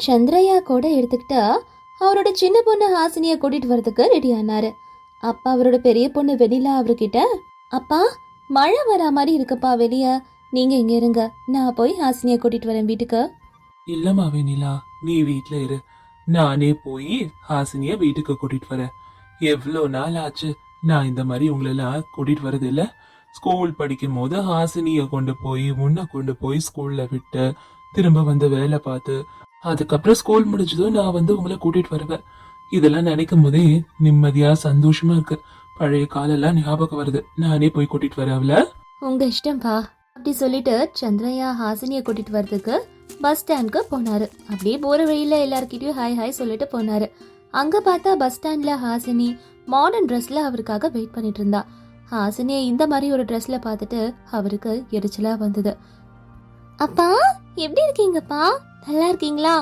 சந்திரையா கூட எடுத்துக்கிட்டா அவரோட சின்ன பொண்ணு ஹாசினியை கூட்டிட்டு வரதுக்கு ரெடி ஆனாரு. அப்பா அவரோட பெரிய பொண்ணு வெண்ணிலா அவர்கிட்ட அப்பா மழை வரா மாதிரி இருக்குப்பா வெளிய. நீங்க இங்க இருங்க. நான் போய் ஹாசினியை கூட்டிட்டு வரேன் வீட்டுக்கு. இல்லம்மா வெண்ணிலா நீ வீட்ல இரு. நானே போய் ஹாசினிய வீட்டுக்கு கூட்டிட்டு வரேன். எவ்வளோ நாள் ஆச்சு? நான் இந்த மாதிரி உங்களெல்லாம் கூட்டிட்டு வரது இல்ல ஸ்கூல் படிக்கும் போது ஹாசினிய கொண்டு போய் உன்னை கொண்டு போய் ஸ்கூல்ல விட்டு திரும்ப வந்து வேலை பார்த்து அதுக்கப்புறம் ஸ்கூல் முடிஞ்சதும் நான் வந்து உங்களை கூட்டிகிட்டு வருவேன். இதெல்லாம் நினைக்கும் போதே நிம்மதியாக சந்தோஷமா இருக்கு. பழைய காலெல்லாம் ஞாபகம் வருது. நானே போய் கூட்டிட்டு வரேன் அவளை உங்க இஷ்டம்பா. அப்படி சொல்லிட்டு சந்திரயா ஹாசினிய கூட்டிட்டு வரதுக்கு பஸ் ஸ்டாண்ட்க்கு போனாரு. அப்படியே போற வழியில எல்லார்கிட்டயும் ஹாய் ஹாய் சொல்லிட்டு போனாரு. அங்க பார்த்தா பஸ் ஸ்டாண்ட்ல ஹாசினி மாடர்ன் ட்ரெஸ்ல அவருக்காக வெயிட் பண்ணிட்டு இருந்தா. ஹாசினிய இந்த மாதிரி ஒரு ட்ரெஸ்ல பார்த்துட்டு அவருக்கு எரிச்சலா வந்தது. அப்பா எப்படி இருக்கீங்கப்பா? நல்லா இருக்கீங்களா?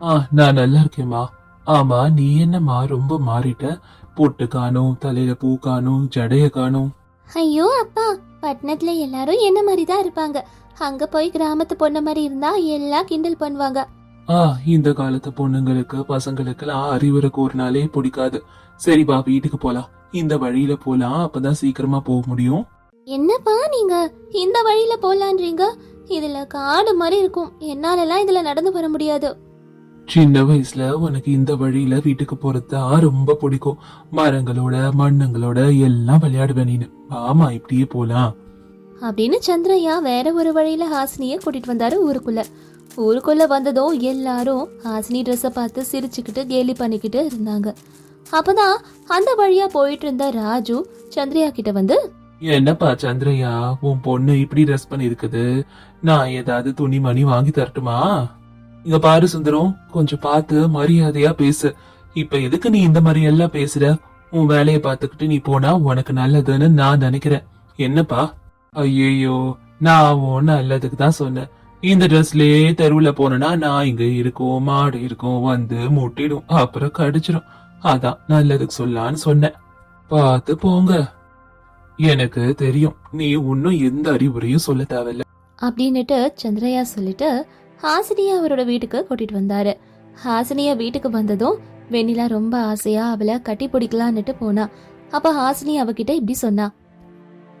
ஆ நான் நல்லா இருக்கேம்மா. ஆமா நீ என்னம்மா ரொம்ப மாறிட்ட? பொட்டு காணும் தலையில பூ காணும் ஜடைய காணும். ஐயோ அப்பா பட்டணத்துல எல்லாரும் என்ன மாதிரி தான் இருப்பாங்க? அங்க போய் கிராமத்து பொண்ணு மாதிரி இருந்தா எல்லாம் கிண்டல் பண்ணுவாங்க. ஆ இந்த காலத்து பொண்ணுங்களுக்கு பசங்களுக்கெல்லாம் அறிவுரை கூறினாலே பிடிக்காது. சரி வா வீட்டுக்கு போலாம். இந்த வழியில போலாம் அப்பதான் சீக்கிரமா போக முடியும். என்னப்பா நீங்க? இந்த வழியில போலான்றீங்க? இதுல காடு மாதிரி இருக்கும். என்னாலலாம் இதுல நடந்து வர முடியாது. சின்ன வயசுல உனக்கு இந்த வழியில வீட்டுக்கு போறதா ரொம்ப பிடிக்கும். மரங்களோட மண்ணுங்களோட எல்லாம் விளையாடுவேன் நீனு. ஆமா இப்படியே போலாம். அப்படின்னு சந்திரய்யா வேற ஒரு வழியில ஹாசினிய கூட்டிட்டு வந்தாரு ஊருக்குள்ள. ஊருக்குள்ள வந்ததும் எல்லாரும் ஹாசினி ட்ரெஸ்ஸை பார்த்து சிரிச்சுக்கிட்டு கேலி பண்ணிக்கிட்டு இருந்தாங்க. அப்பதான் அந்த வழியா போயிட்டு இருந்த ராஜு சந்திரயா கிட்ட வந்து என்னப்பா சந்திரையா உன் பொண்ணு இப்படி ட்ரெஸ் பண்ணிருக்குது நான் ஏதாவது துணிமணி வாங்கி தரட்டுமா? இங்க பாரு சுந்தரம் கொஞ்சம் பார்த்து மரியாதையா பேசு. இப்ப எதுக்கு நீ இந்த மாதிரி எல்லாம் பேசுற? உன் வேலையை பார்த்துக்கிட்டு நீ போனா உனக்கு நல்லதுன்னு நான் நினைக்கிறேன். என்னப்பா? ஐயோ நான் உன் நல்லதுக்கு தான் சொன்னேன். இந்த ட்ரெஸ்லயே தெருவுல போனேன்னா நான் இங்க இருக்கும் மாடு இருக்கும் வந்து முட்டிடும் அப்புறம் கடிச்சிடும் அதான் நல்லதுக்கு சொல்லான்னு சொன்னேன். பார்த்து போங்க. எனக்கு தெரியும். நீ இன்னும் எந்த அறிவுரையும் சொல்ல தேவையில்ல. அப்படின்னுட்டு சந்திரையா சொல்லிட்டு ஹாசினிய அவரோட வீட்டுக்கு கூட்டிட்டு வந்தாரு. ஹாசினியா வீட்டுக்கு வந்ததும் வெண்ணிலா ரொம்ப ஆசையா அவளை கட்டி பிடிக்கலான்னுட்டு போனா. அப்ப ஹாசினி அவகிட்ட இப்படி சொன்னா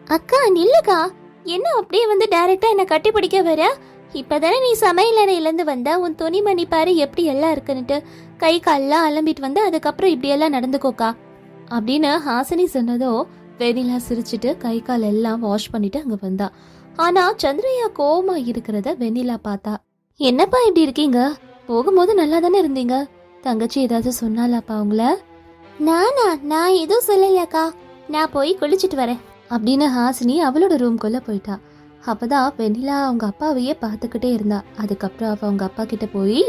அக்கா நில்லுக்கா. என்ன அப்படியே வந்து டைரக்டா என்ன கட்டி பிடிக்க வர? இப்பதானே நீ சமையல் அறையிலேருந்து வந்த? உன் துணிமணி பாரு எப்படி எல்லாம் இருக்குன்னுட்டு கை கால்லாம் அலம்பிட்டு வந்து அதுக்கப்புறம் இப்படி எல்லாம் நடந்துக்கோக்கா? அப்படின்னு ஹாசினி சொன்னதோ வெண்ணிலா சிரிச்சிட்டு கை கால் எல்லாம் வாஷ் பண்ணிட்டு அங்க வந்தா. ஆனா சந்திரயா கோவமா இருக்கிறத வெண்ணிலா பார்த்தா என்னப்பா இப்படி இருக்கீங்க? போகும்போது நல்லா தானே இருந்தீங்க? தங்கச்சி ஏதாவது சொன்னாலாப்பா உங்கள நானா? நான் எதுவும் சொல்லலக்கா நான் போய் குளிச்சிட்டு வரேன். அப்படின்னு ஹாசினி அவளோட ரூம்குள்ள போயிட்டா. அப்பதான் வெண்ணிலா அவங்க அப்பாவையே பார்த்துக்கிட்டே இருந்தா. அதுக்கப்புறம் அவ அவங்க அப்பா கிட்ட போய்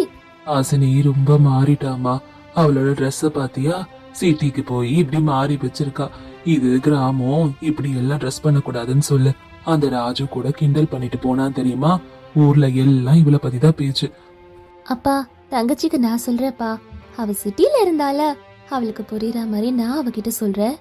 ஹாசினி ரொம்ப மாறிட்டாமா அவளோட ட்ரெஸ்ஸை பாத்தியா சிட்டிக்கு போய் இப்படி மாறி வச்சிருக்கா. இது கிராமம். இப்படி எல்லாம் ட்ரெஸ் பண்ணக்கூடாதுன்னு சொல்லு. அந்த ராஜு கூட கிண்டல் பண்ணிட்டு போனான் தெரியுமா? ஊர்ல எல்லாம் இவளை பத்தி தான் பேச்சு. அப்பா தங்கச்சிக்கு நான் சொல்றேப்பா அவ சிட்டில இருந்தால அவளுக்கு புரியற மாதிரி நான் அவகிட்ட சொல்றேன்.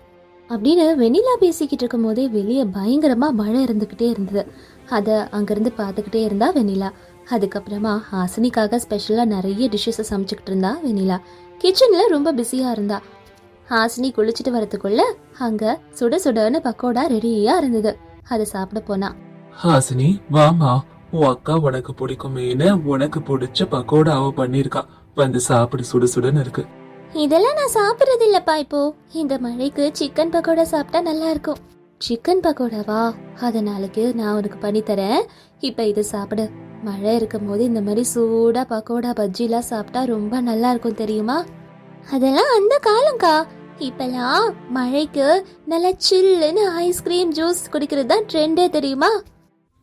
அப்படின்னு வெண்ணிலா பேசிக்கிட்டு இருக்கும் போதே வெளியே பயங்கரமா மழை இருந்துகிட்டே இருந்தது. அத அங்கிருந்து பார்த்துக்கிட்டே இருந்தா வெண்ணிலா. அதுக்கப்புறமா ஹாசினிக்காக ஸ்பெஷலா நிறைய டிஷ்ஷஸை சமைச்சுக்கிட்டு இருந்தா வெண்ணிலா. கிச்சன்ல ரொம்ப பிஸியா இருந்தா. ஹாசினி குளிச்சுட்டு வரதுக்குள்ள அங்க சுட சுடன்னு பக்கோடா ரெடியா இருந்தது. அதை சாப்பிட போனா. ஹாசினி வாமா. உன் அக்கா உனக்கு பிடிக்குமேன்னு உனக்கு பிடிச்ச பக்கோடாவை பண்ணிருக்கா வந்து சாப்பிடு சுடு சுடுன்னு இருக்கு. இதெல்லாம் நான் சாப்பிடுறது இல்லப்பா இப்போ. இந்த மழைக்கு சிக்கன் பக்கோடா சாப்பிட்டா நல்லா இருக்கும். சிக்கன் பக்கோடாவா? அத நாளைக்கு நான் உனக்கு பண்ணி தரேன். இப்ப இதை சாப்பிடு. மழை இருக்கும் போது இந்த மாதிரி சூடா பக்கோடா பஜ்ஜிலாம் சாப்பிட்டா ரொம்ப நல்லா இருக்கும் தெரியுமா? அதெல்லாம் அந்த காலம்க்கா. இப்பெல்லாம் மழைக்கு நல்லா சில்லுன்னு ஐஸ்கிரீம் ஜூஸ் குடிக்கிறது தான் ட்ரெண்டே தெரியுமா?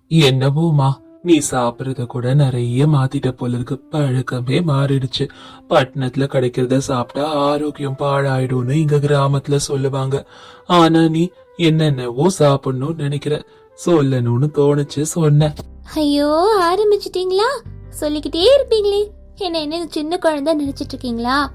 என்னவோமா நீ சாப்பிடுறத கூட நிறைய மாத்திட்ட போல இருக்கு. பழக்கமே மாறிடுச்சு. பட்டணத்துல கிடைக்கிறத சாப்பிட்டா ஆரோக்கியம் பாழாயிடும்னு இங்க கிராமத்துல சொல்லுவாங்க. ஆனா நீ என்னென்னவோ சாப்பிடணும்னு நினைக்கிற. சொல்லணும்னு தோணுச்சு சொன்ன. ஐயோ ஆரம்பிச்சிட்டீங்களா? சொல்லிக்கிட்டே இருப்பீங்களே. என்ன என்ன சின்ன குழந்தை நினைச்சிட்டு இருக்கீங்களா?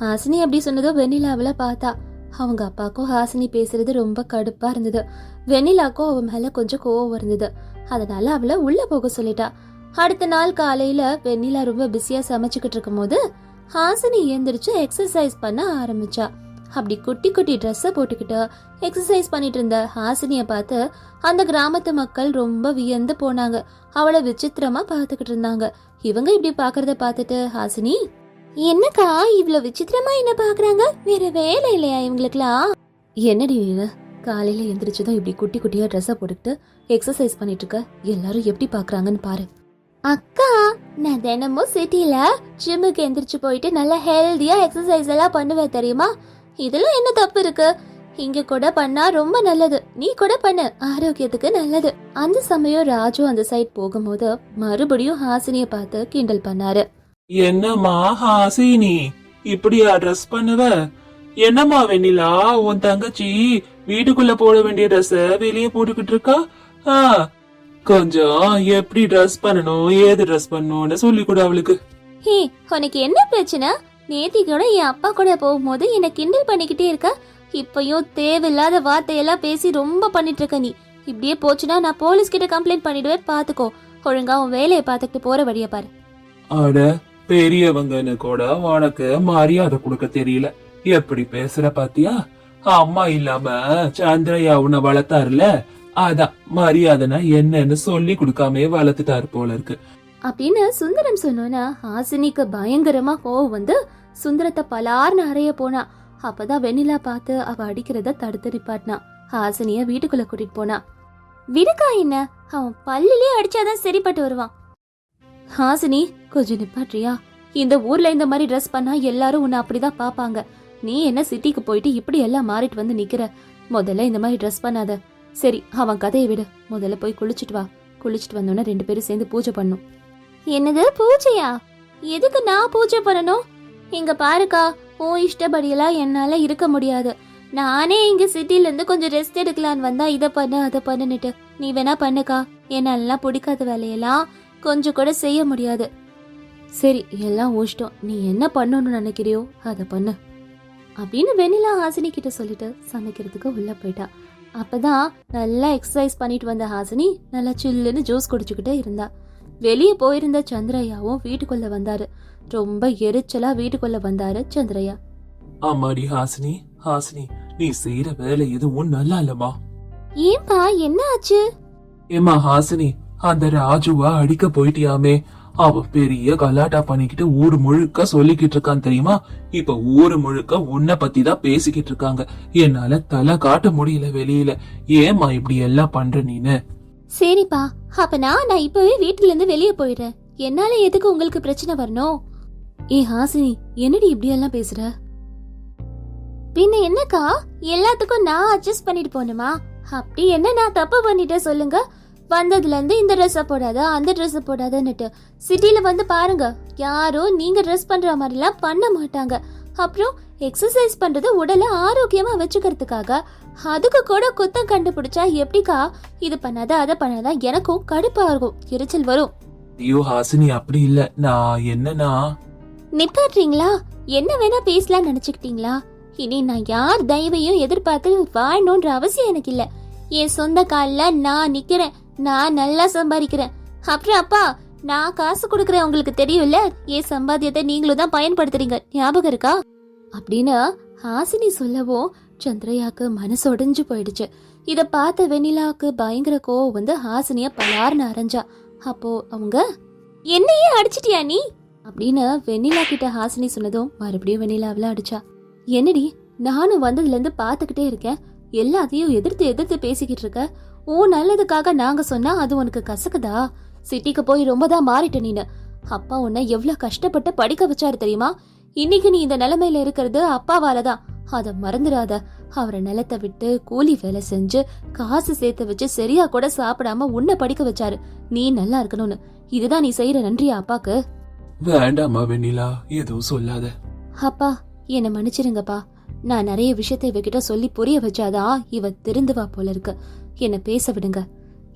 ஹாசினி அப்படி சொன்னதும் வெண்ணிலாவில் பார்த்தா. அவங்க அப்பாக்கும் ஹாசினி பேசுறது ரொம்ப கடுப்பா இருந்தது. வெண்ணிலாக்கும் அவன் மேல கொஞ்சம் கோவம் இருந்தது. அதனால அவளை உள்ள போக சொல்லிட்டா. அடுத்த நாள் காலையில வெண்ணிலா ரொம்ப பிஸியா சமைச்சுக்கிட்டு இருக்கும்போது ஹாசினி எந்திரிச்சு எக்ஸசைஸ் பண்ண ஆரம்பிச்சா. அப்படி குட்டி குட்டி ட்ரெஸ்ஸை போட்டுக்கிட்டு எக்ஸசைஸ் பண்ணிட்டு இருந்த ஹாசினிய பார்த்து அந்த கிராமத்து மக்கள் ரொம்ப வியந்து போனாங்க. அவளை விசித்திரமா பார்த்துக்கிட்டு இருந்தாங்க. இவங்க இப்படி பாக்குறத பார்த்துட்டு ஹாசினி என்னக்கா இவ்ளோ விசித்திரமா என்ன பாக்குறாங்க? வேற வேலை இல்லையா இவங்களுக்குலாம் என்னடி இது காலையில எந்திரிச்சதும் இப்படி குட்டி குட்டியா ட்ரெஸ்ஸை போட்டுக்கிட்டு எக்ஸசைஸ் பண்ணிட்டு இருக்க எல்லாரும் எப்படி பாக்குறாங்கன்னு பாரு. அக்கா நான் தினமும் சிட்டில ஜிம்முக்கு எந்திரிச்சு போயிட்டு நல்லா ஹெல்தியா எக்ஸசைஸ் எல்லாம் பண்ணுவேன் தெரியுமா? இதுல என்ன தப்பு இருக்கு? இங்க கூட பண்ணா ரொம்ப நல்லது. நீ கூட பண்ணு. ஆரோக்கியத்துக்கு நல்லது. அந்த சமயம் ராஜு அந்த சைட் போகும்போது மறுபடியும் ஹாசினிய பார்த்து கிண்டல் பண்ணாரு. என்னம்மா ஹாசினி இப்படியா ட்ரெஸ் பண்ணுவ? என்னம்மா வெண்ணிலா உன் தங்கச்சி வீட்டுக்குள்ள போட வேண்டிய ட்ரெஸ் வெளியே போட்டுக்கிட்டு இருக்கா? கொஞ்சம் எப்படி ட்ரெஸ் பண்ணணும் ஏது ட்ரெஸ் பண்ணணும்னு சொல்லி கொடு அவளுக்கு. ஹே உனக்கு என்ன பிரச்சனை? நேத்தி கூட என் அப்பா கூட போகும்போது என்னை கிண்டல் பண்ணிக்கிட்டே இருக்க? இப்பயும் தேவையில்லாத வார்த்தையெல்லாம் பேசி ரொம்ப பண்ணிட்டு இருக்க நீ. இப்படியே போச்சுன்னா நான் போலீஸ் கிட்ட கம்ப்ளைண்ட் பண்ணிடுவேன் பாத்துக்கோ. ஒழுங்கா உன் வேலையை பார்த்துக்கிட்டு போற வழிய பாரு. அட பெரியவங்கன்னு கூட உனக்கு மரியாதை கொடுக்க தெரியல. எப்படி பேசுற பாத்தியா? அம்மா இல்லாம சந்திரையா உன்னை வளர்த்தாருல? அதான் மரியாதைனா என்னன்னு சொல்லி கொடுக்காமயே வளர்த்துட்டாரு போல இருக்கு. அப்படின்னு சுந்தரம் சொன்னோன்னா ஹாசினிக்கு பயங்கரமா கோவம் வந்து சுந்தரத்தை பலார்னு அறைய போனா. அப்பதான் வெண்ணிலா பார்த்து அவ அடிக்கிறத தடுத்து நிப்பாட்டினா ஹாசினிய வீட்டுக்குள்ள கூட்டிட்டு போனா. விடுக்கா என்ன? அவன் பல்லிலே அடிச்சாதான் சரிப்பட்டு வருவான். ஹாசினி கொஞ்சம் நிப்பாட்றியா இந்த ஊர்ல இந்த மாதிரி ட்ரெஸ் பண்ணா எல்லாரும் உன்னை அப்படிதான் பாப்பாங்க நீ என்ன சிட்டிக்கு போயிட்டு இப்படி எல்லாம் மாறிட்டு வந்து நிக்கிற? முதல்ல இந்த மாதிரி ட்ரெஸ் பண்ணாத. சரி அவன் கதையை விடு. முதல்ல போய் குளிச்சுட்டு வா. குளிச்சுட்டு வந்தோன்னே ரெண்டு பேரும் சேர்ந்து பூஜை பண்ணும். என்னது பூஜையா? எதுக்கு நான் பூஜை பண்ணணும்? இங்க பாருக்கா உன் இஷ்டப்படியெல்லாம் என்னால இருக்க முடியாது. நானே இங்க சிட்டில இருந்து கொஞ்சம் ரெஸ்ட் எடுக்கலான்னு வந்தா இதை பண்ணு அதை பண்ணுன்னுட்டு. நீ வேணா பண்ணுக்கா. என்னெல்லாம் பிடிக்காத வேலையெல்லாம் கொஞ்சம் கூட செய்ய முடியாது. சரி எல்லாம் ஊஷ்டம் நீ என்ன பண்ணணும்னு நினைக்கிறியோ அதை பண்ணு. அப்படின்னு வெண்ணிலா ஹாசினி கிட்ட சொல்லிட்டு சமைக்கிறதுக்கு உள்ள போயிட்டா. அப்பதான் நல்லா எக்ஸசைஸ் பண்ணிட்டு வந்த ஹாசினி நல்லா சில்லுன்னு ஜூஸ் குடிச்சுக்கிட்டே இருந்தா. வெளியே போயிருந்த சந்திரையாவும் வீட்டுக்குள்ள வந்தாரு. ரொம்ப எரிச்சலா வீட்டுக்குள்ள வந்தாரு சந்திரையா. ஆமாடி ஹாசினி ஹாசினி நீ செய்யற வேலை எதுவும் நல்லா இல்லம்மா. ஏன்பா என்ன ஆச்சு? ஏமா ஹாசினி அந்த ராஜுவா அடிக்க போயிட்டியாமே? அவன் பெரிய கலாட்டா பண்ணிக்கிட்டு ஊர் முழுக்க சொல்லிக்கிட்டு இருக்கான் தெரியுமா? இப்ப ஊர் முழுக்க உன்னை பத்தி தான் பேசிக்கிட்டு இருக்காங்க. என்னால தலை காட்ட முடியல வெளியில. ஏமா இப்படி எல்லாம் பண்ற நீனு? சரிப்பா அப்பனா நான் இப்பவே வீட்டுல இருந்து வெளியே போயிடுறேன். என்னால எதுக்கு உங்களுக்கு பிரச்சனை வரணும்? ஏ ஹாசினி என்னடி இப்படி எல்லாம் பேசுற? பின்ன என்னக்கா? எல்லாத்துக்கும் நான் அட்ஜஸ்ட் பண்ணிட்டு போகணுமா அப்படி என்ன நான் தப்பு பண்ணிட்டேன் சொல்லுங்க. வந்ததுல இருந்து இந்த ட்ரெஸ் போடாத அந்த ட்ரெஸ் போடாதன்னுட்டு. சிட்டில வந்து பாருங்க யாரும் நீங்க ட்ரெஸ் பண்ற மாதிரிலாம் பண்ண மாட்டாங்க. அப்புறம் எக்ஸசைஸ் பண்றது உடலை ஆரோக்கியமா வச்சுக்கிறதுக்காக. அதுக்கு கூட குத்தம் கண்டுபிடிச்சா எப்படிக்கா? இது பண்ணாத அதை பண்ணாத எனக்கும் கடுப்பா இருக்கும். எரிச்சல் வரும். ஐயோ ஹாசினி அப்படி இல்ல. நான் என்னன்னா? நிப்பாட்றீங்களா என்ன வேணா பேசலாம் நினைச்சுக்கிட்டீங்களா? இனி நான் யார் தயவையும் எதிர்பார்த்து வாழணும்ன்ற அவசியம் எனக்கு இல்ல. என் சொந்த கால்ல நான் நிக்கிறேன். நான் நல்லா சம்பாதிக்கிறேன். அப்புறம் அப்பா நான் காசு கொடுக்கறேன் உங்களுக்கு தெரியும்ல? என் சம்பாத்தியத்தை நீங்களும் தான் பயன்படுத்துறீங்க. ஞாபகம் இருக்கா? அப்படின்னு ஹாசினி சொல்லவும் சந்திரயாக்கு மனசு உடைஞ்சு போயிடுச்சு. இதை பார்த்த வெண்ணிலாவுக்கு பயங்கர கோவம் வந்து ஹாசினிய பலார்னு அரைஞ்சா. அப்போ அவங்க என்னையே அடிச்சிட்டியா நீ? அப்படின்னு வெண்ணிலா கிட்ட ஹாசினி சொன்னதும் மறுபடியும் வெண்ணிலாவில் அடிச்சா. என்னடி நானும் வந்ததுலேருந்து பார்த்துக்கிட்டே இருக்கேன். எல்லாத்தையும் எதிர்த்து எதிர்த்து பேசிக்கிட்டு இருக்க. உன் நல்லதுக்காக நாங்க சொன்னா அது உனக்கு கசக்குதா? சிட்டிக்கு போய் ரொம்ப தான் மாறிட்ட நீனு. அப்பா உன்னை எவ்வளவு கஷ்டப்பட்டு படிக்க வச்சாரு தெரியுமா? இன்னைக்கு நீ இந்த நிலைமையில இருக்கிறது அப்பாவால தான் அத மறந்துடாத. அவரை நிலத்தை விட்டு கூலி வேலை செஞ்சு காசு சேர்த்து வச்சு சரியா கூட சாப்பிடாம உன்னை படிக்க வச்சாரு. நீ நல்லா இருக்கணும்னு. இதுதான் நீ செய்யற நன்றியா அப்பாக்கு? வேண்டாமா வெண்ணிலா. எதுவும் சொல்லாத. அப்பா என்னை மன்னிச்சிருங்கப்பா. நான் நிறைய விஷயத்தை இவகிட்ட சொல்லி புரிய வச்சாதான் இவ திருந்துவா போல இருக்கு. என்ன பேச விடுங்க.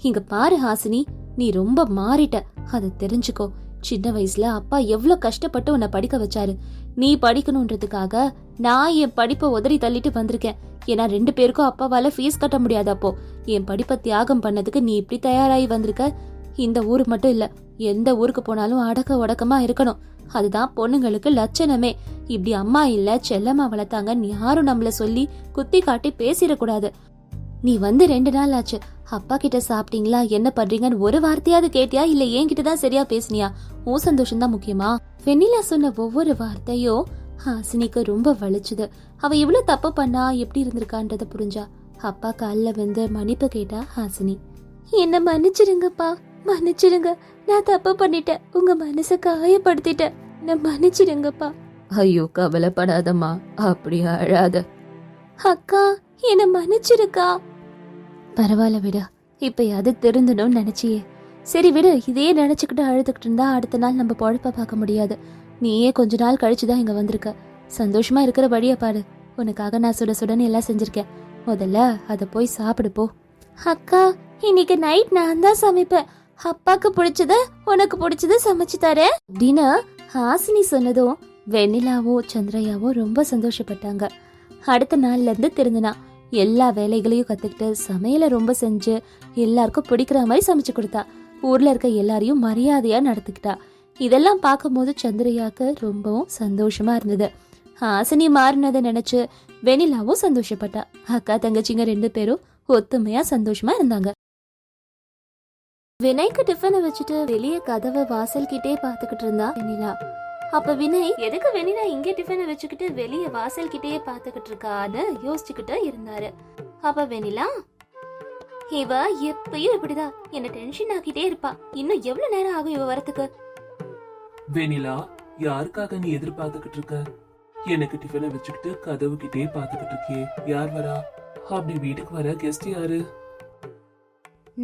இங்க பாரு ஹாசினி நீ ரொம்ப மாறிட்ட. அதை தெரிஞ்சுக்கோ. சின்ன வயசுல அப்பா எவ்வளவு கஷ்டப்பட்டு உன்னை படிக்க வச்சாரு. நீ படிக்கணுன்றதுக்காக நான் என் படிப்பை உதறி தள்ளிட்டு வந்திருக்கேன். ஏன்னா ரெண்டு பேருக்கும் அப்பாவால ஃபீஸ் கட்ட முடியாது அப்போ. என் படிப்பை தியாகம் பண்ணதுக்கு நீ இப்படி தயாராகி வந்திருக்க? இந்த ஊர் மட்டும் இல்ல எந்த ஊருக்கு போனாலும் அடக்க உடக்கமா இருக்கணும். அதுதான் பொண்ணுங்களுக்கு லட்சணமே. இப்படி அம்மா இல்ல செல்லம்மா வளர்த்தாங்கன்னு யாரும் நம்மள சொல்லி குத்தி காட்டி பேசிடக்கூடாது. நீ வந்து ரெண்டு நாள் ஆச்சு. அப்பா கிட்ட சாப்பிட்டீங்களா? என்ன பண்றீங்கன்னு ஒரு வார்த்தையாவது கேட்டியா? இல்ல என்கிட்ட தான் சரியா பேசுனியா? உன் சந்தோஷம் தான் முக்கியமா? வெண்ணிலா சொன்ன ஒவ்வொரு வார்த்தையும் ஹாசினிக்கு ரொம்ப வலிச்சுது. அவ இவ்வளவு தப்பு பண்ணா? எப்படி இருந்திருக்கான்றத புரிஞ்சா. அப்பா கால்ல வந்து மன்னிப்பு கேட்டா ஹாசினி. என்ன மன்னிச்சிடுங்கப்பா மன்னிச்சிடுங்க நான் தப்பு பண்ணிட்டேன். உங்க மனசை காயப்படுத்திட்டேன். என்ன மன்னிச்சிடுங்கப்பா ஐயோ கவலைப்படாதம்மா. அப்படி அழாத அக்கா என்ன மன்னிச்சிருக்கா? பரவாயில்ல விடு. இப்பயாவது திருந்தணும்னு நினச்சியே. சரி விடு இதே நினச்சிக்கிட்டு அழுதுகிட்டு இருந்தா அடுத்த நாள் நம்ம பொழப்ப பார்க்க முடியாது. நீயே கொஞ்ச நாள் கழிச்சு தான் இங்கே வந்திருக்க. சந்தோஷமா இருக்கிற வழியை பாரு. உனக்காக நான் சுட சுடன்னு எல்லாம் செஞ்சுருக்கேன். முதல்ல அதை போய் சாப்பிடு போ. அக்கா இன்னைக்கு நைட் நான் தான் சமைப்பேன். அப்பாக்கு பிடிச்சத உனக்கு பிடிச்சத சமைச்சு தரேன் அப்படின்னு ஹாசினி சொன்னதும் வெண்ணிலாவும் சந்திரையாவும் ரொம்ப சந்தோஷப்பட்டாங்க. அடுத்த நாள்ல இருந்து திருந்தினா. எல்லா வேலைகளையும் கற்றுக்கிட்டு சமையலை ரொம்ப செஞ்சு எல்லாருக்கும் பிடிக்கிற மாதிரி சமைச்சு கொடுத்தா. ஊரில் இருக்க எல்லாரையும் மரியாதையாக நடத்திக்கிட்டா. இதெல்லாம் பார்க்கும்போது சந்திரையாக்கு ரொம்பவும் சந்தோஷமாக இருந்தது. ஹாசினி மாறினதை நினச்சி வெனிலாவும் சந்தோஷப்பட்டா. அக்கா தங்கச்சிங்க ரெண்டு பேரும் ஒத்துமையாக சந்தோஷமாக இருந்தாங்க. வினய்க்கு டிஃபனை வச்சுட்டு வெளியே கதவை வாசல் கிட்டே பாத்துக்கிட்டு இருந்தா வெனிலா அப்ப வினய் எதுக்கு வெனிலா இங்கே டிஃபனை வச்சுக்கிட்டு வெளியே வாசல் கிட்டேயே பாத்துக்கிட்டு இருக்கான்னு யோசிச்சுக்கிட்டு இருந்தாரு. அப்ப வெனிலா இவ எப்பயும் இப்படிதான். என்ன டென்ஷன் ஆக்கிட்டே இருப்பா. இன்னும் எவ்வளவு நேரம் ஆகும் இவ வரத்துக்கு? வெனிலா யாருக்காக நீ எதிர்பார்த்துக்கிட்டு இருக்க? எனக்கு டிஃபனை வச்சுக்கிட்டு கதவு கிட்டே பாத்துக்கிட்டு இருக்கியே. யார் வரா? அப்படி வீட்டுக்கு வர கெஸ்ட் யாரு?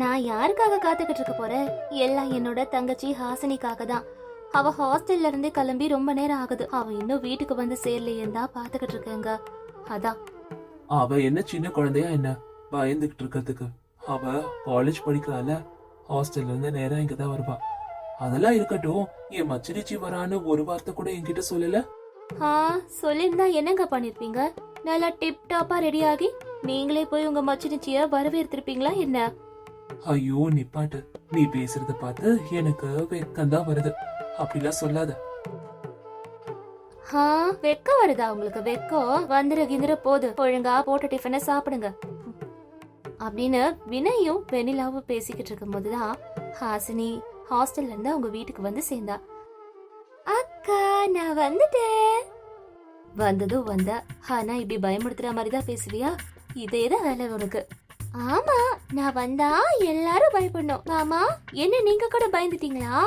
நான் யாருக்காக காத்துக்கிட்டு இருக்க போறேன்? எல்லாம் என்னோட தங்கச்சி ஹாசினிக்காக தான். அவ ஹாஸ்டல்ல இருந்தே கிளம்பி ரொம்ப நேரம் ஆகுது. அவ இன்னும் வீட்டுக்கு வந்து சேரலையேன்னு தான் பாத்துக்கிட்டு இருக்கேங்க. அதான். அவ என்ன சின்ன குழந்தையா என்ன? பயந்துகிட்டு இருக்கிறதுக்கு. அவ காலேஜ் படிக்கிறால ஹாஸ்டல்ல இருந்து நேரா இங்க தான் வருவா. அதெல்லாம் இருக்கட்டும். என் மச்சினிச்சி வரான்னு ஒரு வார்த்தை கூட என்கிட்ட சொல்லல. ஆ சொல்லியிருந்தா என்னங்க பண்ணிருப்பீங்க? நல்லா டிப் டாப்பா ரெடி ஆகி நீங்களே போய் உங்க மச்சினிச்சிய வரவேற்றிருப்பீங்களா என்ன? ஐயோ நிப்பாட்டு நீ பேசுறத பார்த்து எனக்கு வெக்கம்தான் வருது. அப்படிலாம் சொல்லாத. ஆ வெக்க வருதா உங்களுக்கு? வெக்கம் வந்துரு கிந்துற போது. ஒழுங்கா போட்ட டிஃபனை சாப்பிடுங்க. அப்படின்னு வினயும் வெனிலாவும் பேசிக்கிட்டு இருக்கும் போதுதான் ஹாசினி ஹாஸ்டல்ல இருந்து அவங்க வீட்டுக்கு வந்து சேர்ந்தா. அக்கா நான் வந்துட்டேன். வந்ததும் வந்த ஆனா இப்படி பயமுடுத்துற மாதிரி தான் பேசுவியா இதேதான் வேலை உனக்கு. ஆமா நான் வந்தா எல்லாரும் பயப்படணும். மாமா என்ன நீங்க கூட பயந்துட்டீங்களா?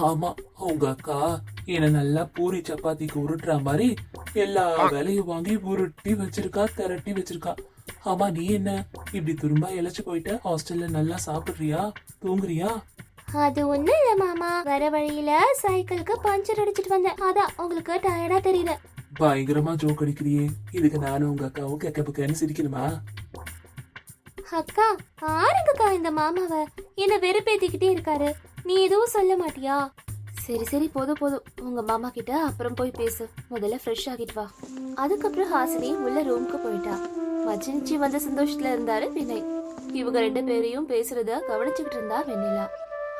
ஆமா உங்க அக்கா என்ன நல்லா பூரி சப்பாத்திக்கு உருட்டுற மாதிரி எல்லா வேலையும் வாங்கி உருட்டி வச்சிருக்கா திரட்டி வச்சிருக்கா. ஆமா நீ என்ன? இப்படி துரும்பா இழைச்சு போயிட்ட ஹாஸ்டல்ல நல்லா சாப்பிடுறியா? தூங்குறியா? அது ஒண்ணும் இல்ல மாமா. வர வழியில சைக்கிளுக்கு பஞ்சர் அடிச்சிட்டு வந்தேன். அதான் உங்களுக்கு டயர்டா தெரியுது. பயங்கரமா ஜோக் அடிக்கிறியே. இதுக்கு நானும் உங்க அக்காவும் கெக்க பக்கன்னு சிரிக்கணுமா? அக்கா ஆருங்கக்கா இந்த மாமாவ. என்ன வெறுப்பேத்திக்கிட்டே இருக்காரு. நீ எதுவும் சொல்ல மாட்டியா? சரி சரி போதும் போதும். உங்க மாமா கிட்ட அப்புறம் போய் பேசு. முதல்ல ஃப்ரெஷ் ஆகிட்டு வா. அதுக்கப்புறம் ஹாசினி உள்ள ரூமுக்கு போயிட்டா. மச்சினிச்சி வந்த சந்தோஷத்துல இருந்தாரு வினய். இவங்க ரெண்டு பேரையும் பேசுறத கவனிச்சுக்கிட்டு இருந்தா வெண்ணிலா.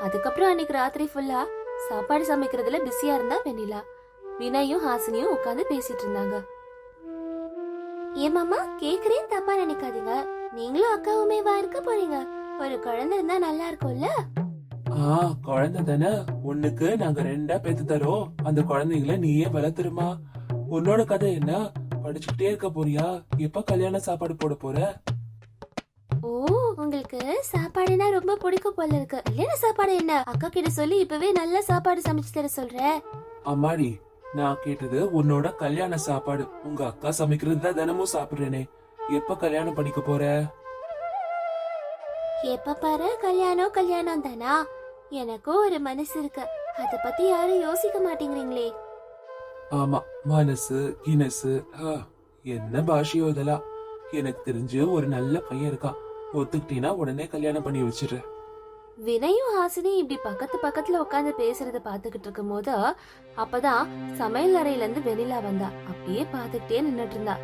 அதுக்கப்புறம் அன்னைக்கு ராத்திரி ஃபுல்லா சாப்பாடு சமைக்கிறதுல பிஸியா இருந்தா வெண்ணிலா. வினயும் ஹாசினியும் உட்காந்து பேசிட்டு இருந்தாங்க. ஏமாமா கேக்குறேன் தப்பா நினைக்காதீங்க. நீங்களும் அக்காவுமே வா இருக்க போறீங்க. ஒரு குழந்தை இருந்தா நல்லா இருக்கும்ல? ஆ குழந்தை தானே? உன்னுக்கு நாங்க ரெண்டா பெத்து தரோம். அந்த குழந்தைங்கள நீயே வளர்த்துருமா. உன்னோட கதை என்ன? படிச்சுக்கிட்டே இருக்க போறியா? எப்ப கல்யாண சாப்பாடு போட போற? ஓ உங்களுக்கு சாப்பாடுனா ரொம்ப பிடிக்கும் போல இருக்கு. கல்யாண சாப்பாடு என்ன? அக்கா கிட்ட சொல்லி இப்பவே நல்ல சாப்பாடு சமைச்சு தர சொல்றேன் அம்மாடி நான் கேட்டது உன்னோட கல்யாண சாப்பாடு. உங்க அக்கா சமைக்கிறது தான் தினமும் சாப்பிடுறேனே. எப்ப கல்யாணம் படிக்க போற? எப்ப பாரு கல்யாணம் கல்யாணம் தானா? எனக்கும் ஒரு மனசு இருக்கு. அத பத்தி யாரும் யோசிக்க மாட்டேங்கிறீங்களே. ஆமா மனசு கினசு என்ன பாஷையோ இதெல்லாம். எனக்கு தெரிஞ்சு ஒரு நல்ல பையன் இருக்கான். ஒத்துக்கிட்டீங்கன்னா உடனே கல்யாணம் பண்ணி வச்சிடுறேன். வினயும் ஹாசினியும் இப்படி பக்கத்து பக்கத்துல உட்காந்து பேசுறத பாத்துக்கிட்டு இருக்கும் போது அப்பதான் சமையல் அறையில இருந்து வெளியில வந்தா. அப்படியே பாத்துக்கிட்டே நின்னுட்டு இருந்தா.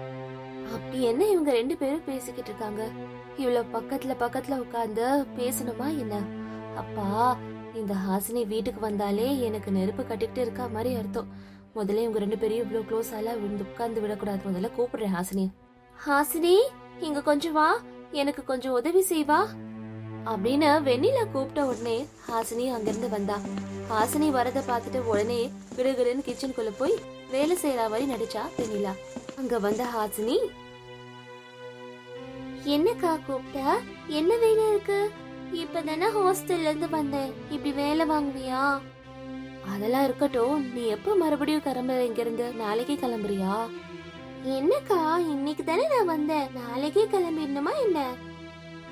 அப்படி என்ன இவங்க ரெண்டு பேரும் பேசிக்கிட்டு இருக்காங்க? இவ்வளவு பக்கத்துல பக்கத்துல உட்கார்ந்து பேசணுமா என்ன? அப்பா இந்த ஹாசினி வீட்டுக்கு வந்தாலே எனக்கு நெருப்பு கட்டிக்கிட்டு இருக்கா மாதிரி அர்த்தம். முதல்ல இவங்க ரெண்டு பேரும் இவ்வளோ க்ளோஸ் ஆல விழுந்து உட்கார்ந்து விடக்கூடாது. முதல்ல கூப்பிடுறேன் ஹாசினி ஹாசினி இங்க கொஞ்சம் வா. எனக்கு கொஞ்சம் உதவி செய்வா. அப்படின்னு வெண்ணிலா கூப்பிட்ட உடனே ஹாசினி அங்கிருந்து வந்தா. ஹாசினி வரத பார்த்துட்டு உடனே கிடுகிடுன்னு கிச்சனுக்குள்ள போய் வேலை செய்யற மாதிரி நடிச்சா வெண்ணிலா. அங்க வந்த ஹாசினி? என்னக்கா கூப்பிட்டா? என்ன வேலை இருக்கு? இப்பதானே ஹாஸ்டல்ல இருந்து வந்தேன். இப்படி வேலை வாங்குவியா? அதெல்லாம் இருக்கட்டும். நீ எப்ப மறுபடியும் கிளம்புற இங்க இருந்து நாளைக்கே கிளம்புறியா? என்னக்கா இன்னைக்கு தானே நான் வந்தேன். நாளைக்கே கிளம்பிடணுமா என்ன?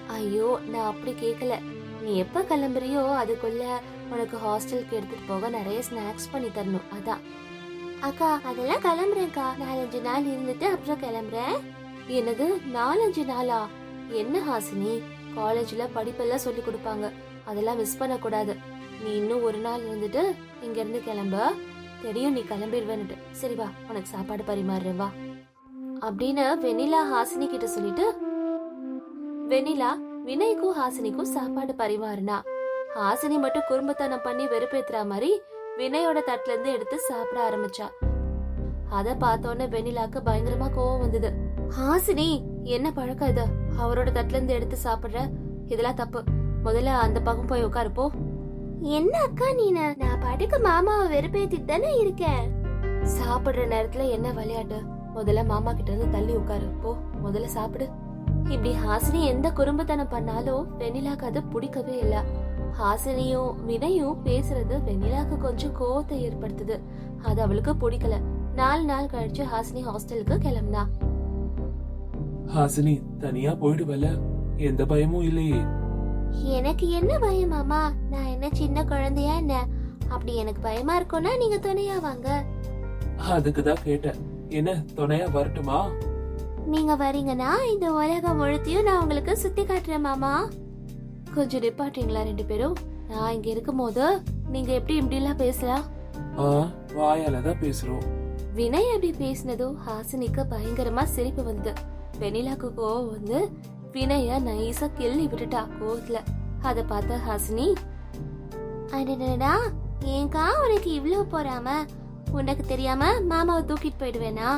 ஐயோ நான் அப்படி கேட்கல நீ எப்ப கிளம்புறியோ அதுக்குள்ள உனக்கு ஹாஸ்டலுக்கு எடுத்துட்டு போக நிறைய ஸ்நாக்ஸ் பண்ணி தரணும். அதான். அக்கா அதெல்லாம் கிளம்புறேன்க்கா. நாலஞ்சு நாள் இருந்துட்டு அப்புறம் கிளம்புறேன். எனது நாலஞ்சு நாளா? என்ன ஹாசினி? காலேஜ்ல படிப்பெல்லாம் சொல்லி கொடுப்பாங்க. அதெல்லாம் மிஸ் பண்ண கூடாது நீ இன்னும் ஒரு நாள் இருந்துட்டு இங்க இருந்து கிளம்ப. தெரியும் நீ கிளம்பிடுவேன்னுட்டு. சரி வா உனக்கு சாப்பாடு பரிமாறுறேன் வா. அப்படின்னு வெனிலா ஹாசினி கிட்ட சொல்லிட்டு வெனிலா வினய்க்கும் ஹாசினிக்கும் சாப்பாடு பரிமாறினா. ஹாசினி மட்டும் குறும்புத்தனம் பண்ணி வெறுப்பேத்துற மாதிரி வினயோட தட்டுல இருந்து எடுத்து சாப்பிட ஆரம்பிச்சா. அத பார்த்தோன்னே வெண்ணிலாக்கு பயங்கரமா கோவம் வந்தது. ஹாசினி என்ன பழக்கம் இது? அவரோட தட்டுல இருந்து எடுத்து சாப்பிடுற? இதெல்லாம் தப்பு. முதல்ல அந்த பக்கம் போய் உட்காரு போ. என்ன அக்கா நீன? நான் பாட்டுக்கு மாமாவை வெறுப்பேத்திட்டு தானே இருக்கேன். சாப்பிடுற நேரத்துல என்ன விளையாட்டு? முதல்ல மாமா கிட்ட இருந்து தள்ளி உட்காரு போ. முதல்ல சாப்பிடு. இப்படி ஹாசினி எந்த குறும்புத்தனம் பண்ணாலும் வெண்ணிலாக்கு அது பிடிக்கவே இல்ல. ஹாசினியும் வினயும் பேசுறது வெண்ணிலாக்கு கொஞ்சம் கோவத்தை ஏற்படுத்துது. அது அவளுக்கு பிடிக்கல. நாலு நாள் கழிச்சு ஹாசினி ஹாஸ்டலுக்கு கிளம்புனா. ஹாசினி தனியா போயிடுவல எந்த பயமும் இல்லையே. எனக்கு என்ன பயம் மாமா? நான் என்ன சின்ன குழந்தையா என்ன? அப்படி எனக்கு பயமா இருக்கும்னா நீங்க துணையா வாங்க. அதுக்குதான் கேட்டேன். என்ன துணையா வரட்டுமா? நீங்க வரீங்கன்னா இந்த உலகம் முழுத்தையும் நான் உங்களுக்கு சுத்தி காட்டுறேன் மாமா. கொஞ்சம் நிப்பாட்டுறீங்களா ரெண்டு பேரும்? நான் இங்க இருக்கும் போது நீங்க எப்படி இப்படி எல்லாம் பேசலாம்? ஆ வாயால தான் பேசுறோம். வினய் அப்படி பேசினதும் ஹாசினிக்கு பயங்கரமா சிரிப்பு வந்து. வெனிலாக்கு கோவம் வந்து வினய நைஸா கிள்ளி விட்டுட்டா கோவத்துல. அத பார்த்த ஹாசினி அடடடா ஏங்கா உனக்கு இவ்ளோ போறாம? உனக்கு தெரியாம மாமாவை தூக்கிட்டு போயிடுவேனா?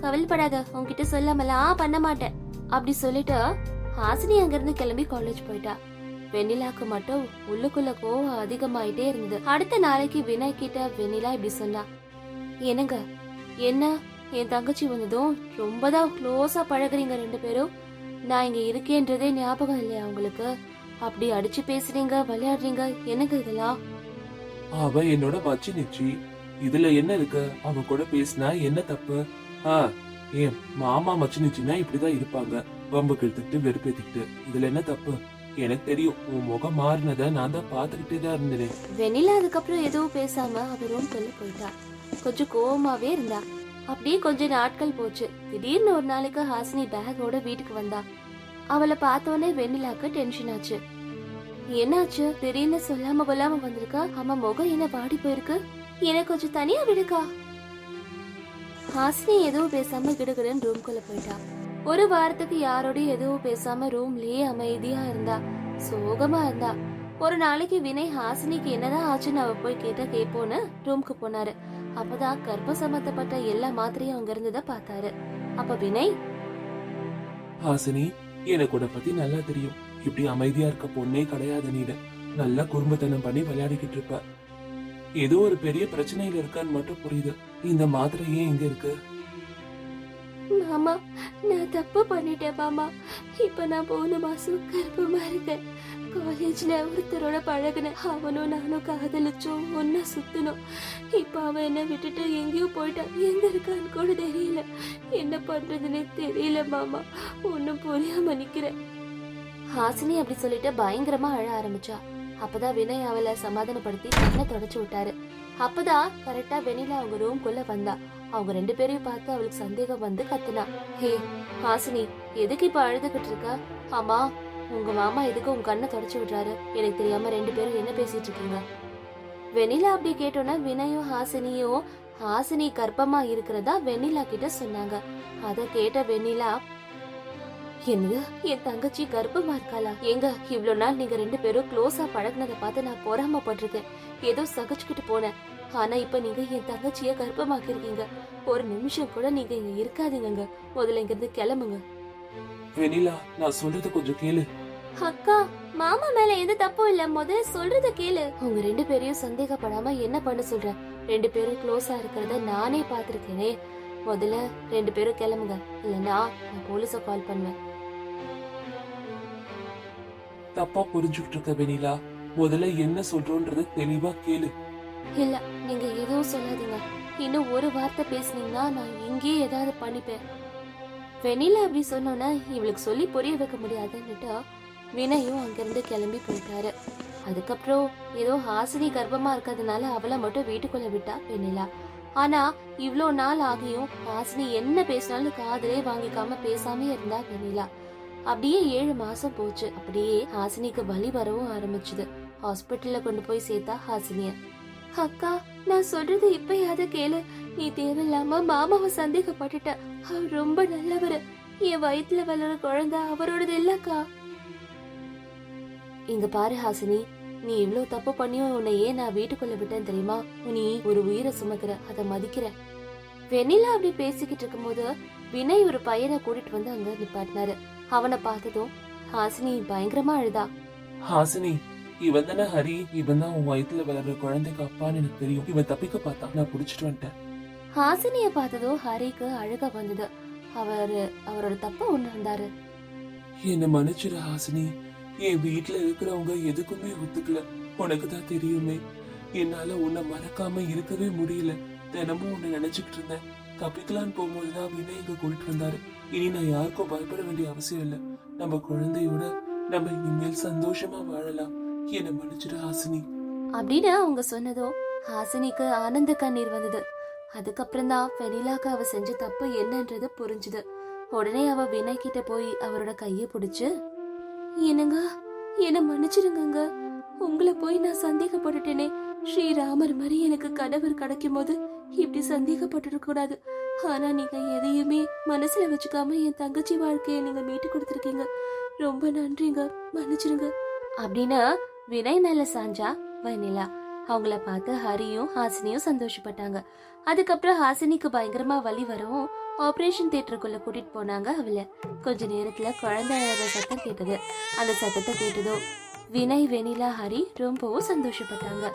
கவலைப்படாத உன்கிட்ட சொல்லாமலாம் பண்ண மாட்டேன். அப்படி சொல்லிட்டு ஹாசினி அங்கிருந்து கிளம்பி காலேஜ் போயிட்டா. வெண்ணிலாக்கு மட்டும் உள்ளுக்குள்ள கோவம் அதிகமாயிட்டே இருந்தது. அடுத்த நாளைக்கு வினய் கிட்ட வெண்ணிலா இப்படி சொன்னா என்னங்க? என்ன? என் தங்கச்சி வந்ததும் ரொம்ப தான் க்ளோஸா பழகுறீங்க ரெண்டு பேரும். நான் இங்க இருக்கேன்றதே ஞாபகம் இல்லையா உங்களுக்கு? அப்படி அடிச்சு பேசுறீங்க விளையாடுறீங்க எனக்கு இதெல்லாம்? அவ என்னோட மச்சி நிச்சி. இதுல என்ன இருக்கு? அவ கூட பேசினா என்ன தப்பு? ஆ ஏன் மாமா மச்சி நிச்சினா இப்படிதான் இருப்பாங்க. பம்பு எடுத்துக்கிட்டு வெறுப்பேத்திக்கிட்டு இதுல என்ன தப்பு? எனக்கு தெரியும். உன் முகம் மாறினத நான் தான் பாத்துக்கிட்டே தான் இருந்தேன். வெண்ணிலா அதுக்கப்புறம் எதுவும் பேசாம அவ ரூம்குள்ள போயிட்டா. கொஞ்சம் கோவமாவே இருந்தா. அப்படியே கொஞ்ச நாட்கள் போச்சு. திடீர்னு ஒரு நாளைக்கு ஹாசினி பேக்கோட வீட்டுக்கு வந்தா. அவளை பார்த்தோன்னே வெண்ணிலாக்கு டென்ஷன் ஆச்சு. என்னாச்சு? திடீர்னு சொல்லாம கொல்லாம வந்திருக்கா? அம்மா முகம் என்ன வாடி போயிருக்கு? எனக்கு கொஞ்சம் தனியா விடுக்கா? ஹாசினி எதுவும் பேசாம கிடுகிடுன்னு ரூம்குள்ள போயிட்டா. ஒரு வாரத்துக்கு யாரோடையும் எதுவும் பேசாம ரூம்லயே அமைதியா இருந்தா சோகமா இருந்தா. ஒரு நாளைக்கு வினய் ஹாசினிக்கு என்னதான் ஆச்சுன்னு அவ போய் கேட்ட கேப்போன்னு ரூம்க்கு போனாரு. அப்பதான் கற்ப சம்பந்தப்பட்ட எல்லா மாத்திரையும் அங்க இருந்ததை பார்த்தாரு. அப்ப வினய்? ஹாசினி எனக்கு உன பத்தி நல்லா தெரியும். இப்படி அமைதியா இருக்க பொண்ணே கிடையாது நீட நல்லா குடும்பத்தனம் பண்ணி விளையாடிக்கிட்டு இருப்ப. ஏதோ ஒரு பெரிய பிரச்சனையில இருக்கான்னு மட்டும் புரியுது. இந்த மாத்திரை ஏன் இங்க இருக்கு? மாமா நான் தப்பு பண்ணிட்டேன் மாமா. இப்ப நான் போன மாசம் கர்ப்பமா இருக்கேன். காலேஜ்ல ஒருத்தரோட பழகுன அவனும் நானும் காதலிச்சோம் ஒன்னா சுத்தணும். இப்ப அவன் என்ன விட்டுட்டு எங்கேயோ போயிட்டான். எங்க இருக்கான்னு கூட தெரியல. என்ன பண்றதுன்னே தெரியல மாமா. ஒன்னும் புரியாம நிக்கிறேன். ஹாசினி அப்படி சொல்லிட்டு பயங்கரமா அழ ஆரம்பிச்சா. அப்பதான் வினய் அவளை சமாதானப்படுத்தி கண்ணை தொடச்சு விட்டாரு. அப்பதான் கரெக்டா வெண்ணிலா அவங்க ரூம்குள்ள வந்தா. அவங்க ரெண்டு பேரையும் பார்த்து அவளுக்கு சந்தேகம் வந்து கத்துனா. ஹே ஹாசினி எதுக்கு இப்ப அழுதுகிட்டு இருக்க? ஆமா உங்க மாமா எதுக்கு உங்க கண்ணை தொடச்சு விடுறாரு? எனக்கு தெரியாம ரெண்டு பேரும் என்ன பேசிட்டு இருக்கீங்க? வெண்ணிலா அப்படி கேட்டோன்னா வினயும் ஹாசினியும் ஹாசினி கர்ப்பமா இருக்கிறதா வெண்ணிலா கிட்ட சொன்னாங்க. அத கேட்ட வெண்ணிலா என்னது என் தங்கச்சி கர்ப்பமா இருக்காளா? எங்க இவ்வளவு நாள் நீங்க ரெண்டு பேரும் க்ளோஸா பழகினதை பார்த்து நான் பொறாமப்பட்டிருக்கேன். ஏதோ சகிச்சுக்கிட்டு போனேன். ஆனா இப்ப நீங்க என் தங்கச்சிய கர்ப்பமாக்கிருக்கீங்க ஒரு நிமிஷம் கூட நீங்க இங்க இருக்காதீங்கங்க. முதல்ல இங்க இருந்து கிளம்புங்க. வெனிலா நான் சொல்றத கொஞ்சம் கேளு. அக்கா மாமா மேல எந்த தப்பும் இல்ல. முதல்ல சொல்றத கேளு. உங்க ரெண்டு பேரையும் சந்தேகப்படாம என்ன பண்ண சொல்ற? ரெண்டு பேரும் க்ளோஸா இருக்கிறத நானே பாத்திருக்கேனே முதல்ல ரெண்டு பேரும் கிளம்புங்க. இல்லனா நான் போலீஸ கால் பண்ணுவேன். தப்பா புரிஞ்சுக்கிட்டு இருக்க வெனிலா. முதல்ல என்ன சொல்றோன்றத தெளிவா கேளு. இல்ல நீங்க எதுவும் சொல்லாதீங்க. இன்னும் ஒரு வார்த்தை பேசுனீங்கன்னா நான் இங்கேயே ஏதாவது பண்ணிப்பேன். வெண்ணிலா அப்படி சொன்னோன்னா இவளுக்கு சொல்லி புரிய வைக்க முடியாதுன்னுட்டா வினயும் அங்கிருந்து கிளம்பி போயிட்டாரு. அதுக்கப்புறம் ஏதோ ஹாசினி கர்ப்பமா இருக்கிறதுனால அவளை மட்டும் வீட்டுக்குள்ள விட்டா வெண்ணிலா. ஆனா இவ்வளோ நாள் ஆகியும் ஹாசினி என்ன பேசினாலும் காதலே வாங்கிக்காம பேசாம இருந்தா வெண்ணிலா. அப்படியே ஏழு மாசம் போச்சு. அப்படியே ஹாசினிக்கு வலி வரவும் ஆரம்பிச்சுது. ஹாஸ்பிட்டல்ல கொண்டு போய் சேர்த்தா ஹாசினிய. அக்கா நான் சொல்றது இப்பயாவது கேளு. நீ தேவையில்லாம மாமாவை சந்தேகப்பட்டுட்ட. அவர் ரொம்ப நல்லவர். என் வயித்துல வளர குழந்தை அவரோடது இல்லக்கா இங்க பாரு ஹாசினி நீ இவ்ளோ தப்பு பண்ணியும் உன்னை ஏன் நான் வீட்டுக்குள்ள விட்டேன் தெரியுமா? நீ ஒரு உயிரை சுமக்கிற அதை மதிக்கிற. வெண்ணிலா அப்படி பேசிக்கிட்டு இருக்கும்போது வினய் ஒரு பையனை கூட்டிட்டு வந்து அங்க நிப்பாட்டினாரு. அவனை பார்த்ததும் ஹாசினி பயங்கரமா அழுதா. ஹாசினி இவன் தானே ஹரி? இவன் தான் உன் வயித்துல வளர்ற குழந்தைக்கு அப்பான்னு எனக்கு தெரியும். இவன் தப்பிக்க பார்த்தான் நான் புடிச்சிட்டு வந்துட்டேன். ஹாசினிய பார்த்ததும் ஹரிக்கு அழுக வந்தது. அவர் அவரோட தப்ப உணர்ந்தாரு என்ன மன்னிச்சிரு ஹாசினி. என் வீட்ல இருக்கிறவங்க எதுக்குமே ஒத்துக்கல. உனக்கு தான் தெரியுமே. என்னால உன்னை மறக்காம இருக்கவே முடியல. தினமும் உன்னை நினைச்சுக்கிட்டு இருந்தேன். தப்பிக்கலான்னு போகும்போதுதான் வினய் இங்க கூட்டிட்டு வந்தாரு. இனி நான் யாருக்கும் பயப்பட வேண்டிய அவசியம் இல்ல. நம்ம குழந்தையோட நம்ம இனிமேல் சந்தோஷமா வாழலாம். என்ன மன்னிச்சிரு ஹாசினி. அப்படின்னு அவங்க சொன்னதும் ஹாசினிக்கு ஆனந்த கண்ணீர் வந்தது. அதுக்கப்புறம் தான் வெனிலாக்கு அவ செஞ்ச தப்பு என்னன்றது புரிஞ்சுது. உடனே அவ வினய் கிட்ட போய் அவரோட கைய பிடிச்சு என்னங்க? என்ன மன்னிச்சிருங்கங்க உங்களை போய் நான் சந்தேகப்பட்டுட்டேனே. ஸ்ரீராமர் மாதிரி எனக்கு கணவர் கிடைக்கும் போது இப்படி சந்தேகப்பட்டுட கூடாது. ஆனா நீங்க எதையுமே மனசுல வச்சுக்காம என் தங்கச்சி வாழ்க்கையை நீங்க மீட்டு கொடுத்துருக்கீங்க. ரொம்ப நன்றிங்க. மன்னிச்சிருங்க அப்படின்னு வினய் மேல சாஞ்சா வெண்ணிலா அவங்கள பார்த்து ஹரியும் ஹாசினியும் சந்தோஷப்பட்டாங்க. அதுக்கப்புறம் ஹாசினிக்கு பயங்கரமா வலி வரவும் ஆபரேஷன் தியேட்டருக்குள்ள கூட்டிட்டு போனாங்க அவள. கொஞ்ச நேரத்துல குழந்தை சத்தம் கேட்டது. அந்த சத்தத்தை கேட்டதும் வினய் வெனிலா ஹரி ரொம்பவும் சந்தோஷப்பட்டாங்க.